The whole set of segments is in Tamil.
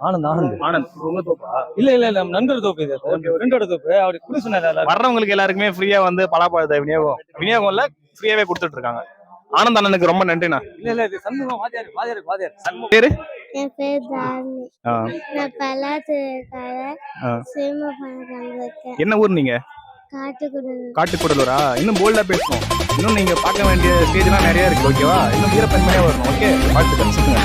ஆனந்த் ஆனந்த். ஆனந்த். உங்க தோப்பா? இல்ல இல்ல இல்ல நண்பர் தோப்பு இது. ஃப்ரெண்டோட தோப்பு. அவர் குடி சொன்னார் வர்றவங்களுக்கு எல்லாருக்குமே ஃப்ரீயா வந்து பலாப்பழத்தை விநியோகம். விநியோகம் இல்ல ஃப்ரீயாவே கொடுத்துட்டு இருக்காங்க. ஆனந்த் அண்ணனுக்கு ரொம்ப நன்றிண்ணா. இல்ல இல்ல இது சண்முகம் வாத்தியார் வாத்தியார் வாத்தியார். சண்முகம். பேரு? என் தாரணி நான் என்ன ஊர் நீங்க? காட்டுக்குடி காட்டுக்கூடலூரா? இன்னும் போல்டா பேசணும் இன்னும் நீங்க பார்க்க வேண்டிய ஸ்டேஜ்லாம் நிறைய இருக்கு ஓகேவா இன்னும் வீரப்பன்மையா வரணும் ஓகே வாழ்த்துக்கள் சுத்துங்க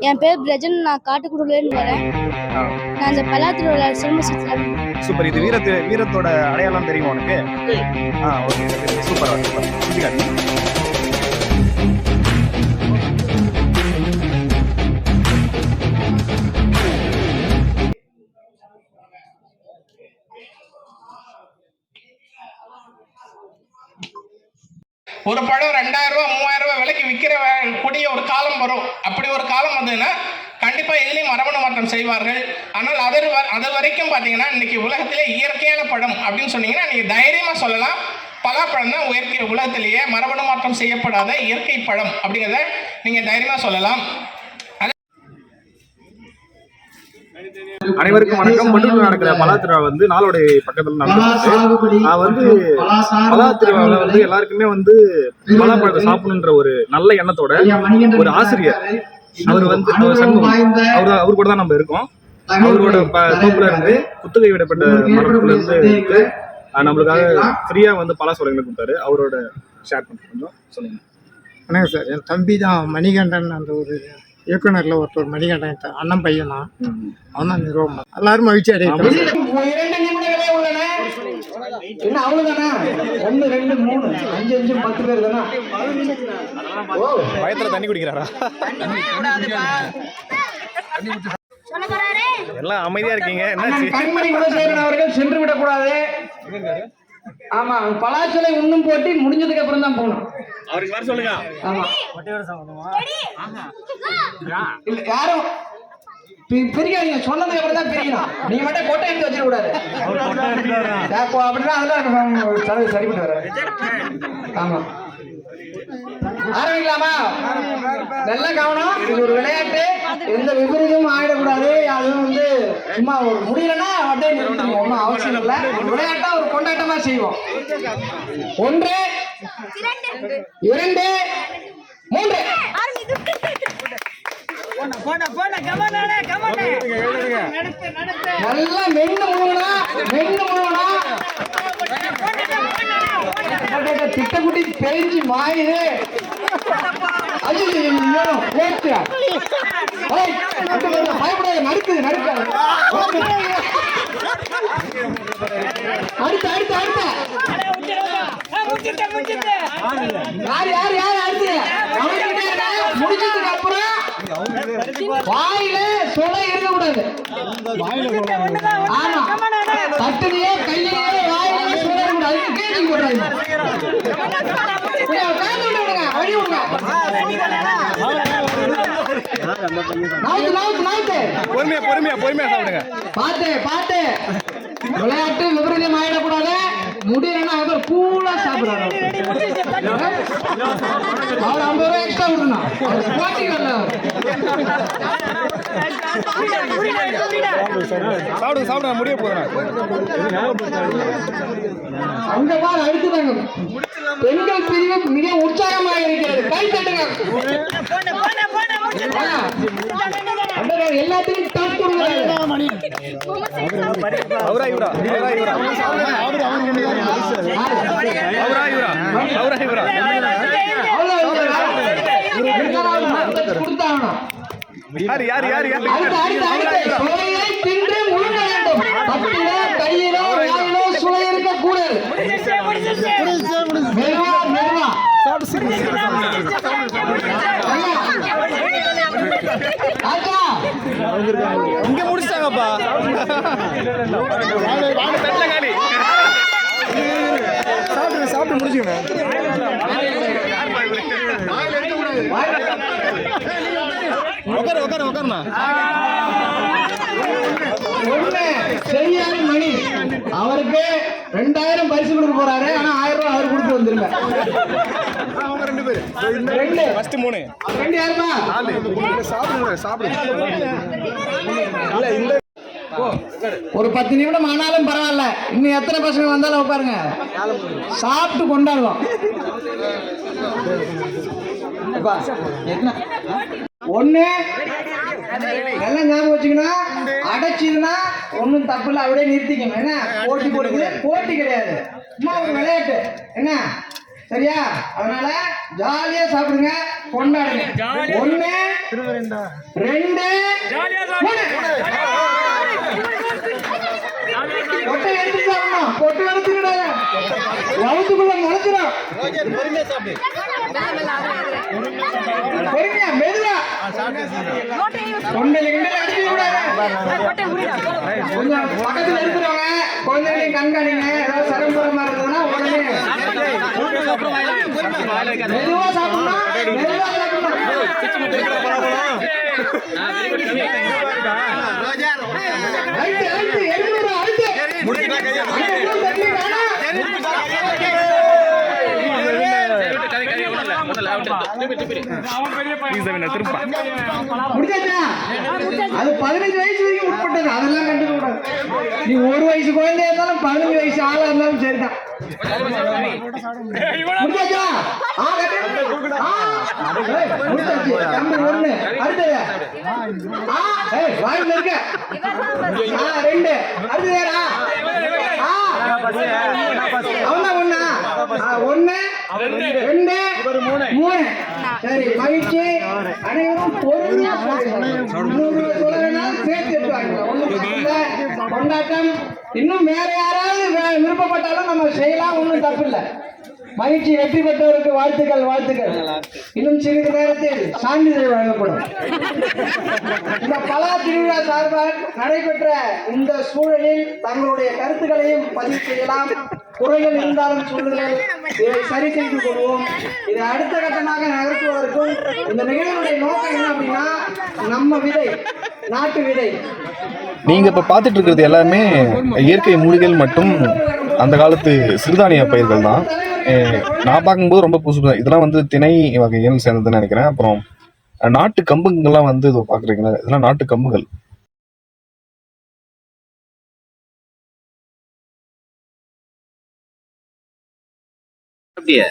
என் பேர் பிரஜன் நான் காட்டுக்குடிலேருந்து வரேன். நான் இந்த பல்லாத்துல உள்ள சிம்ம சுற்றுலா சூப்பர். இது வீரத்து வீரத்தோட அடையாளம் தெரியுமா உனக்கு? ஆ ஓகே. Super super. ஒரு பழம் ரெண்டாயிரம் ரூபாய் மூவாயிரம் ரூபாய் விலைக்கு விற்கிற கூடிய ஒரு காலம் வரும். அப்படி ஒரு காலம் வந்ததுன்னா கண்டிப்பாக இதுலேயும் மரபணு மாற்றம் செய்வார்கள். ஆனால் அது வ- அது வரைக்கும் பார்த்தீங்கன்னா இன்னைக்கு உலகத்திலே இயற்கையான பழம் அப்படின்னு சொன்னீங்கன்னா நீங்கள் தைரியமாக சொல்லலாம். பலாப்பழம் தான் உயர்க்கிற உலகத்திலேயே மரபணு மாற்றம் செய்யப்படாத இயற்கை பழம் அப்படிங்கிறத நீங்கள் தைரியமாக சொல்லலாம். அனைவருக்கும் வணக்கம். மண்டூர் நடக்கிற பலா திருவிழா வந்து நாளோட பக்கத்துல நடந்துச்சு. நான் வந்து பலா திருவிழாவில் வந்து எல்லாருக்குமே வந்து பலாப்பழத்தை சாப்பிடணுன்ற ஒரு நல்ல எண்ணத்தோட ஒரு ஆசிரியர். அவர் வந்து அவர் சண்முகம். அவர் அவர் கூட தான் நம்ம இருக்கோம். அவரோட ப- தோப்புல இருந்து குத்தகை விடப்பட்ட மரத்துல இருந்து நம்மளுக்காக ஃப்ரீயா வந்து பலா சோலைகளை கொடுத்தாரு. அவரோட ஷேர் பண்ண கொஞ்சம் சொல்லுங்க. வணக்கம் சார். என் தம்பி தான் மணிகண்டன் அந்த ஒரு இயக்குனரில் ஒருத்தர் மணிகண்டன் அண்ணன் பையன்? தான் அவன் தான் நிறுவனம் எல்லாரும் மகிழ்ச்சி அடையிட்டோம். சார் இரண்டு நிமிடங்களே உள்ளன. என்ன அவ்வளவுதானா? ஒன்னு ரெண்டு மூணு. அஞ்சு அஞ்சு பத்து பேர் தானா? ஓ. பயத்துல தண்ணி குடிக்கிறாரா? எல்லாம் அமைதியா இருக்கீங்க. என்னாச்சு? கண்மணி குணசேகரன் அவர்கள் சென்று விடக்கூடாது. ஆமா பலாச்சலை உண்ணும் போட்டி முடிஞ்சதுக்கு அப்புறம் தான் போகணும். அவருக்கு வர சொல்லுங்க. ஆமா. இல்ல யாரும் பிரிக்காதீங்க சொன்னதுக்கு அப்புறம் தான் பிரிக்கணும். நீங்க மட்டும் கொட்டை எடுத்து வச்சிட கூடாது அப்போ அப்படின்னா அதெல்லாம் சரி வராது ஆமா. ஆரம்பிக்கலாமா? நல்ல கவனம். இது ஒரு விளையாட்டு. எந்த விபரீதமும் ஆயிடக்கூடாது. அதுவும் வந்து சும்மா ஒரு முடியலன்னா அப்படியே நிறுத்திடுவோம். ஒன்றும் அவசியம் இல்லை. ஒரு விளையாட்டா ஒரு கொண்டாட்டமா செய்வோம். ஒன்று இரண்டு. மூன்று. நல்லா மென்னு முழுவனா மென்னு முழுவனா திட்டக்குட்டி பெரிஞ்சு மாயுது நடுக்குது நடுக்காது அடுத்து அடுத்து அடுத்து யார் யார் யார் அடுத்து. முடிச்சதுக்கு அப்புறம் வாயில சுளை இருக்கக்கூடாது ஆமா தட்டுலயே கையிலேயே சுளை கேள்வி போடாதீங்க சரி, விடுங்க பொறுமையா பொறுமையா பொறுமையா சாப்பிடுங்க. பாத்து பாத்து விளையாட்டு விபரீதம் ஆயிடக்கூடாது. முடியலன்னா அவர் கூலா சாப்பிடுறாரு அவர். ஐம்பது ரூபாய் எக்ஸ்ட்ரா விடணும் சாப்பிடுங்க சாப்பிடுங்க முடிய போதும் அங்க பாரு அடுத்துதாங்க பெண்கள் பிரிவு மிக உற்சாகமாக இருக்கிறது. கை தட்டுங்க. ஆ. அண்ணா, எல்லாத்துக்கும் டச் கொடுங்க அவரா இவரா? அவரா இவரா? அவரா இவரா? அவரா இவரா? கொடுத்தாகணும். யார் யார் யார் யார் இங்க முடிச்சாங்கப்பா. காலி. சாப்பிட்டு சாப்பிட்டு முடிச்சுக்கணும் உட்காரு உட்காரு உட்காருண்ணா செய்யாத மணி. அவருக்கு ரெண்டாயிரம் பரிசு கொடுக்க போறாரு. ஆனா ஆயிரம் ரூபாய் அவர் கொடுத்து வந்துருங்க. அவங்க ரெண்டு. பேரு ரெண்டு ஃபர்ஸ்ட் மூணு. ரெண்டு யாருமா? சாப்பிடுங்க சாப்பிடுங்க. இல்ல இந்த ஒரு பத்து நிமிடம் ஆனாலும் பரவாயில்ல. இன்னும் எத்தனை பசங்க வந்தாலும் உட்காருங்க. சாப்பிட்டு கொண்டாடுவோம்? ஒண்ணு நல்லா ஞாபகம் வச்சுக்கணும். அடைச்சிதுன்னா ஒன்றும் தப்பு இல்லை அப்படியே நிறுத்திக்கணும். என்ன? போட்டி போடுறது போட்டி கிடையாது. சும்மா ஒரு விளையாட்டு. என்ன? சரியா? அதனால ஜாலியா சாப்பிடுங்க கொண்டாடுங்க. ஒண்ணு ரெண்டு பொட்டை எடுத்து சாப்பிடணும் பொட்டை எடுத்துக்கிடாத பொறுமையா மெதுவா. கொஞ்சம் பக்கத்துல இருக்கிறவங்க குழந்தைகளையும் கண்காணிங்க. ஏதாவது சரம்பரமா இருந்ததுன்னா உடனே அது பதினஞ்சு வயசு வரைக்கும் உட்பட்டது அதெல்லாம் கண்டுக்க கூடாது நீ ஒரு வயசு குழந்தையா இருந்தாலும் பதினஞ்சு வயசு ஆளா இருந்தாலும் சரிதான் முடிஞ்சாச்சா? ஆ, ரெண்டு. யாரா? ஒண்ணா? ஒண்ணு, ரெண்டு, மூணு. சரி மகிழ்ச்சி அனைவரும் சேர்த்து கொண்டாட்டம் இன்னும் வேற யாராவது வே- விருப்பப்பட்டாலும் நம்ம செய்யலாம் ஒன்றும் தப்பு இல்லை மகிழ்ச்சி வெற்றி பெற்றவருக்கு வாழ்த்துக்கள் வாழ்த்துக்கள். இன்னும் சிறிது நேரத்தில் சான்றிதழ் வழங்கப்படும். இந்த பலா திருவிழா சார்பாக நடைபெற்ற இந்த சூழலில் தங்களுடைய கருத்துக்களையும் பதிவு செய்யலாம். குறைகள் இருந்தாலும் சொல்லுங்கள். இதை சரி செய்து கொள்வோம். இதை அடுத்த கட்டமாக நகர்த்துவதற்கும் இந்த நிகழ்வுடைய நோக்கம் என்ன அப்படின்னா நம்ம விதை நாட்டு விதை. நீங்க இப்ப பாத்துட்டு இருக்கிறது எல்லாமே இயற்கை மூலிகள் மற்றும் அந்த காலத்து சிறுதானிய பயிர்கள் தான். நான் பார்க்கும்போது ரொம்ப புதுசு புதுசா- இதெல்லாம் வந்து திணை வகைகள் சேர்ந்ததுன்னு நினைக்கிறேன். அப்புறம் நாட்டு கம்புங்கள்லாம் வந்து இதோ பாக்குறீங்களா இதெல்லாம் நாட்டு கம்புகள்.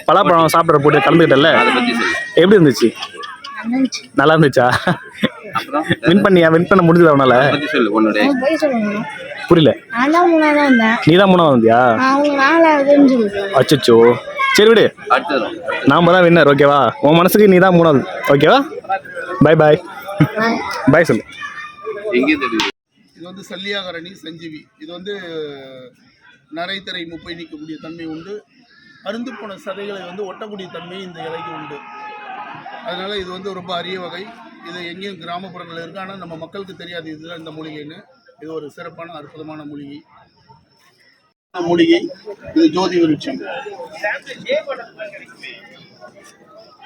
பலாப்பழம் சாப்பிட்ற போட்டு கலந்துக்கிட்டல எப்படி இருந்துச்சு? நல்லா இருந்துச்சா? வின் பண்ணியா? வின் பண்ண முடிஞ்சதா சொல்லணும் புரியல. நீ தான் மூணாவது வந்தியா? அச்சச்சோ. சரி விடு. நாம தான் வின்னர் ஓகேவா உன் மனசுக்கு நீ தான் மூணாவது ஓகேவா பை பாய் பாய் சொல்லு. இது வந்து சல்லியாகரணி சஞ்சீவி. இது வந்து நரைத்தரை முப்பை நீக்கக்கூடிய தன்மை உண்டு. அருந்து போன சதைகளை வந்து ஒட்டக்கூடிய தன்மை இந்த இலைக்கு உண்டு. அதனால இது வந்து ரொம்ப அரிய வகை. இது எங்கேயும் கிராமப்புறங்கள் இருக்கு. ஆனால் நம்ம மக்களுக்கு தெரியாது இதுதான் இந்த மூலிகைன்னு. இது ஒரு சிறப்பான அற்புதமான மூலிகை. மூலிகை இது ஜோதி விருட்சம்.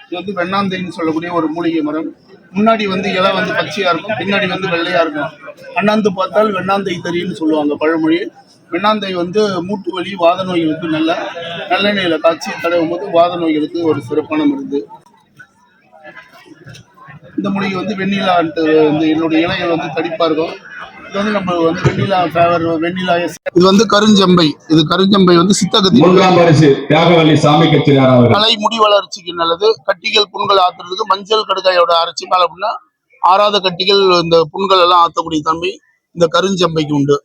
இது வந்து வெண்ணாந்தைன்னு சொல்லக்கூடிய ஒரு மூலிகை மரம். முன்னாடி வந்து இலை வந்து பச்சையா இருக்கும் பின்னாடி வந்து வெள்ளையா இருக்கும். அண்ணாந்து பார்த்தால் வெண்ணாந்தை தெரியும்னு சொல்லுவாங்க பழமொழி. வெண்ணாந்தை வந்து மூட்டு வலி வாத நோய்களுக்கு நல்ல நல்லெண்ணெயில காய்ச்சி தடவும் போது வாத நோய்களுக்கு ஒரு சிறப்பான மருந்து. இந்த மூலிகை வந்து வெண்ணிலா வந்து என்னுடைய இலைகள் வந்து தடிப்பா இருக்கும் இது வந்து நம்ம வந்து வெண்ணிலா ஃபேவர் வெண்ணிலா இது வந்து கருஞ்சம்பை. இது கருஞ்சம்பை வந்து சித்தகத்தி மூன்றாம் பரிசு தியாகவல்லி சாமி அவர்கள். தலை முடி வளர்ச்சிக்கு நல்லது. கட்டிகள் புண்கள் ஆத்துறதுக்கு மஞ்சள் கடுக்காயோட அரைச்சி மேல அப்படின்னா ஆறாத கட்டிகள் இந்த புண்கள் எல்லாம் ஆத்தக்கூடிய தன்மை இந்த கருஞ்சம்பைக்கு உண்டு.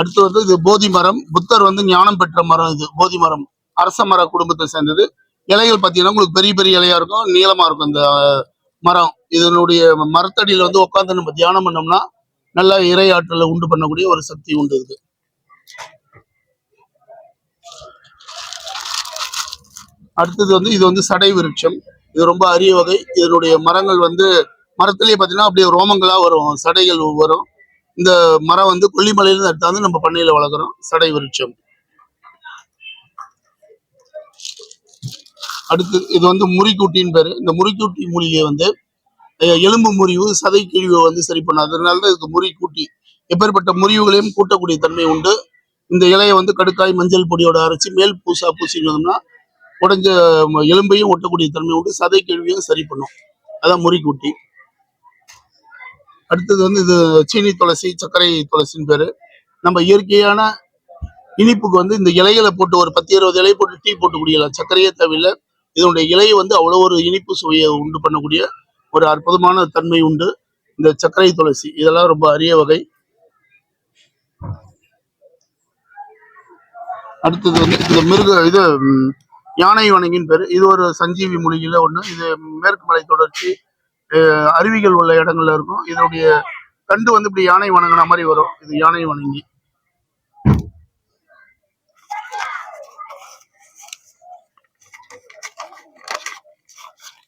அடுத்து வந்து இது போதி மரம். புத்தர் வந்து ஞானம் பெற்ற மரம் இது போதி மரம். அரச மர குடும்பத்தை சேர்ந்தது. இலைகள் பார்த்தீங்கன்னா உங்களுக்கு பெரிய பெரிய இலையா இருக்கும் நீளமா இருக்கும் இந்த மரம். இதனுடைய மரத்தடியில வந்து உட்காந்து நம்ம தியானம் பண்ணோம்னா நல்லா இறை ஆற்றலை உண்டு பண்ணக்கூடிய ஒரு சக்தி உண்டு இருக்கு அடுத்தது வந்து இது வந்து சடை விருட்சம். இது ரொம்ப அரிய வகை. இதனுடைய மரங்கள் வந்து மரத்திலேயே பார்த்தீங்கன்னா அப்படியே ரோமங்களா வரும். சடைகள் வரும். இந்த மரம் வந்து கொல்லிமலையிலிருந்து எடுத்தாந்து நம்ம பண்ணையில வளர்க்குறோம். சடை விருட்சம். அடுத்து இது வந்து முறிக்கூட்டின்னு பேரு. இந்த முறிக்கூட்டி மூலிகை வந்து எலும்பு முறிவு சதை கிழிவை வந்து சரி பண்ணும். அதனால தான் இதுக்கு முறிக்கூட்டி. எப்பேற்பட்ட முறிவுகளையும் கூட்டக்கூடிய தன்மை உண்டு. இந்த இலையை வந்து கடுக்காய் மஞ்சள் பொடியோட அரைச்சி மேல் பூசா பூசினோம்னா உடஞ்ச எலும்பையும் ஒட்டக்கூடிய தன்மை உண்டு. சதை கிழிவையும் சரி பண்ணும். அதான் முறிக்கூட்டி. அடுத்தது வந்து இது சீனி துளசி சர்க்கரை துளசின்னு பேரு. நம்ம இயற்கையான இனிப்புக்கு வந்து இந்த இலைகளை போட்டு ஒரு பத்து இருபது இலையை போட்டு டீ போட்டு குடிக்கலாம். சர்க்கரையே தேவையில்லை. இதனுடைய இலை வந்து அவ்வளோ ஒரு இனிப்பு சுவையை உண்டு பண்ணக்கூடிய ஒரு அற்புதமான தன்மை உண்டு. இந்த சர்க்கரை துளசி இதெல்லாம் ரொம்ப அரிய வகை. அடுத்தது வந்து இந்த மிருக இது யானை வணங்கின் பேர். இது ஒரு சஞ்சீவி மூலிகையில ஒன்று இது மேற்கு மலை தொடர்ச்சி அருவிகள் உள்ள இடங்கள்ல இருக்கும். இதனுடைய தண்டு வந்து இப்படி யானை வணங்கின மாதிரி வரும். இது யானை வணங்கி.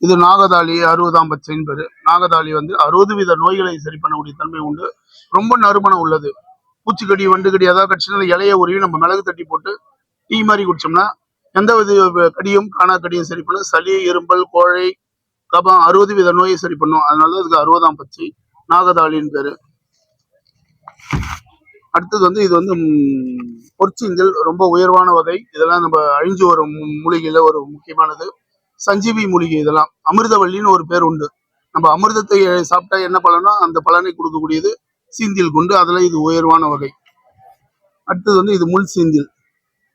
இது நாகதாளி அறுபதாம் பச்சைன்னு பேரு நாகதாளி வந்து அறுபது வித நோய்களை சரி பண்ணக்கூடிய தன்மை உண்டு. ரொம்ப நறுமணம் உள்ளது. பூச்சிக்கடி வண்டுக்கடி ஏதாவது கடிச்சுனா இலைய உருவி நம்ம மிளகு தட்டி போட்டு டீ மாதிரி குடிச்சோம்னா எந்த வித கடியும் காணா கடியும் சரி பண்ணும் சளி இரும்பல் கோழை கபம் அறுபது வித நோயை சரி பண்ணும். அதனால இதுக்கு அறுபதாம் பச்சை நாகதாளின்னு பேரு. அடுத்தது வந்து இது வந்து பொற்சிங்கல் ரொம்ப உயர்வான வகை. இதெல்லாம் நம்ம அழிஞ்சு வரும் மூ- மூலிகையில ஒரு முக்கியமானது. சஞ்சீவி மூலிகை இதெல்லாம். அமிர்தவல்லின்னு ஒரு பேர் உண்டு. நம்ம அமிர்தத்தை சாப்பிட்டா என்ன பலனோ அந்த பலனை கொடுக்கக்கூடியது சீந்தில் கொண்டு. அதில் இது உயர்வான வகை. அடுத்தது வந்து இது முள் சீந்தில்.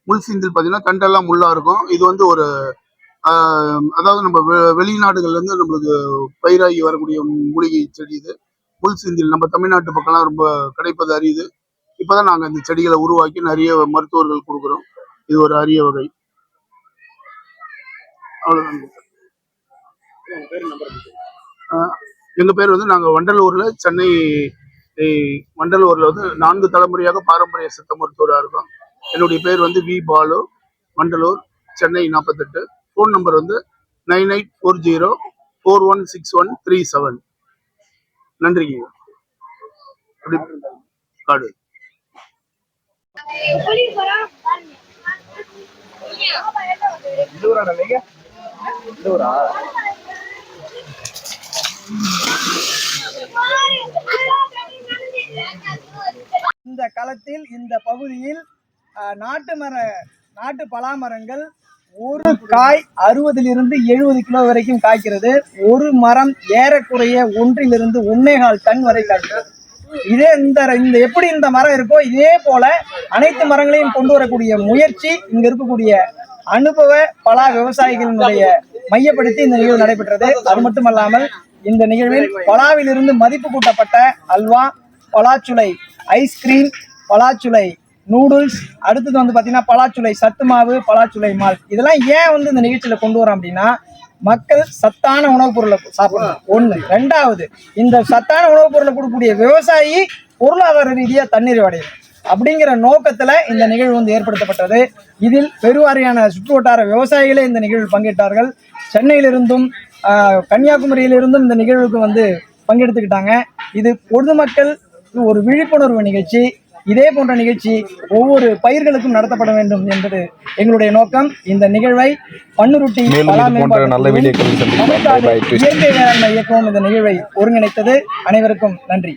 முள் சீந்தில் பார்த்தீங்கன்னா கண்டெல்லாம் முள்ளா இருக்கும். இது வந்து ஒரு அதாவது நம்ம வெ- வெளிநாடுகள்ல இருந்து நம்மளுக்கு பயிராகி வரக்கூடிய மூலிகை செடி இது. முள் சீந்தில் நம்ம தமிழ்நாட்டு பக்கம்லாம் ரொம்ப கிடைப்பது அரியுது. இப்போதான் நாங்கள் இந்த செடிகளை உருவாக்கி நிறைய மருத்துவர்கள் கொடுக்குறோம். இது ஒரு அரிய வகை. அவ்வளவுதான். எங்க பேர் வந்து நாங்க வண்டலூர்ல சென்னை வண்டலூர்ல வந்து நான்கு தலைமுறையாக பாரம்பரிய சித்த மருத்துவராக இருக்கோம். என்னுடைய பேர் வந்து வி. பாலு வண்டலூர் சென்னை நாற்பத்தெட்டு ஃபோன் நம்பர் வந்து nine eight four zero four one six one three seven. நன்றிங்க. அப்படி காடு. இந்த களத்தில் இந்த பகுதியில் நாட்டு மர நாட்டு பலாமரங்கள் ஒரு காய் அறுபதிலிருந்து எழுபது கிலோ வரைக்கும் காய்க்கிறது. ஒரு மரம் ஏறக்குறைய ஒன்றிலிருந்து ஒன்னேகால் டன் வரை காய்க்கிறது இதே இந்த இந்த எப்படி இந்த மரம் இருக்கோ இதே போல அனைத்து மரங்களையும் கொண்டு வரக்கூடிய முயற்சி இங்க இருக்கக்கூடிய அனுபவ பலா விவசாயிகளினுடைய மையப்படுத்தி இந்த நிகழ்வு நடைபெற்றது. அது மட்டுமல்லாமல் இந்த நிகழ்வில் பலாவிலிருந்து மதிப்பு கூட்டப்பட்ட அல்வா பலாச்சுளை ஐஸ்கிரீம் பலாச்சுளை நூடுல்ஸ் அடுத்தது வந்து பார்த்தீங்கன்னா பலாச்சுளை சத்து மாவு பலாச்சுளை மால் இதெல்லாம் ஏன் வந்து இந்த நிகழ்ச்சியில கொண்டு வரோம் அப்படின்னா மக்கள் சத்தான உணவுப் பொருளை சாப்பிடணும். ஒண்ணு. ரெண்டாவது இந்த சத்தான உணவுப் பொருளை கொடுக்கக்கூடிய விவசாயி பொருளாதார ரீதியா தண்ணீர் அடையணும் அப்படிங்கிற நோக்கத்துல இந்த நிகழ்வு வந்து ஏற்படுத்தப்பட்டது. இதில் பெருவாரியான சுற்று வட்டார விவசாயிகளே இந்த நிகழ்வில் பங்கேற்றார்கள். சென்னையிலிருந்தும் கன்னியாகுமரியிலிருந்தும் இந்த நிகழ்வுக்கு வந்து பங்கெடுத்துக்கிட்டாங்க. இது பொதுமக்கள் ஒரு விழிப்புணர்வு நிகழ்ச்சி. இதே போன்ற நிகழ்ச்சி ஒவ்வொரு பயிர்களுக்கும் நடத்தப்பட வேண்டும் என்பது எங்களுடைய நோக்கம். இந்த நிகழ்வை பன்னுருட்டி. இயற்கை வேளாண்மை இயக்கமும் இந்த நிகழ்வை ஒருங்கிணைத்தது. அனைவருக்கும் நன்றி.